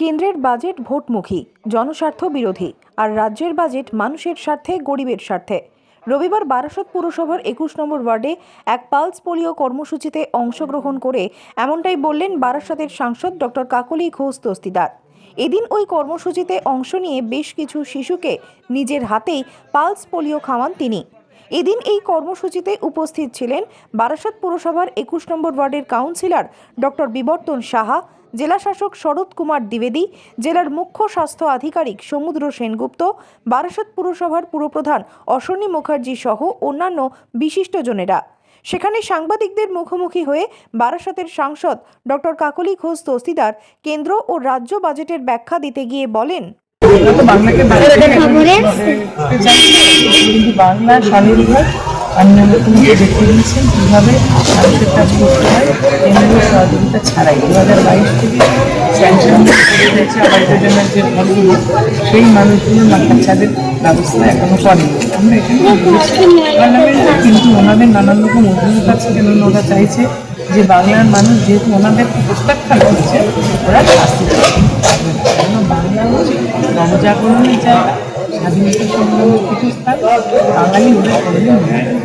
কেন্দ্রের বাজেট ভোটমুখী, জনস্বার্থ বিরোধী আর রাজ্যের বাজেট মানুষের স্বার্থে, গরিবের স্বার্থে। রবিবার বারাসত পুরসভার একুশ নম্বর ওয়ার্ডে এক পালস পোলিও কর্মসূচিতে অংশগ্রহণ করে এমনটাই বললেন বারাসতের সাংসদ ডক্টর কাকলি ঘোষ দস্তিদার। এদিন ওই কর্মসূচিতে অংশ নিয়ে বেশ কিছু শিশুকে নিজের হাতেই পালস পোলিও খাওয়ান তিনি। এদিন এই কর্মসূচিতে উপস্থিত ছিলেন বারাসত পুরসভার একুশ নম্বর ওয়ার্ডের কাউন্সিলর ডক্টর বিবর্তন সাহা জেলাশাসক শরৎ কুমার দ্বিবেদী, জেলার মুখ্য স্বাস্থ্য আধিকারিক সমুদ্র সেনগুপ্ত, বারাসত পুরসভার পুরপ্রধান অশ্বনী মুখার্জি সহ অন্যান্য বিশিষ্টজনেরা। সেখানে সাংবাদিকদের মুখোমুখি হয়ে বারাসতের সাংসদ ডক্টর কাকলি ঘোষ দস্তিদার কেন্দ্র ও রাজ্য বাজেটের ব্যাখ্যা দিতে গিয়ে বলেন কিন্তু বাংলা স্বনির্ভর অন্য মুখ্যমন্ত্রী দেখিয়ে দিয়েছেন কীভাবে মানুষের কাজ করতে হয় কেন্দ্রীয় সহযোগিতা ছাড়াই দু হাজার বাইশ থেকে স্যাংশন করে দিয়েছে যে ফলগুলো সেই মানুষগুলোর মাথার ছাদের ব্যবস্থা এখনও করেনি আমরা এখানে পার্লামেন্টে কিন্তু ওনাদের নানান রকম অভিযোগ আছে কেন ওরা চাইছে যে বাংলার মানুষ যেহেতু ওনাদের প্রত্যাখ্যান করছে ওরা শাস্তি পাবে। কেন বাংলা হচ্ছে নবজাগরণের জায়গা স্বাধীনতা সংগ্রামের পীঠস্থান বাঙালি হলে।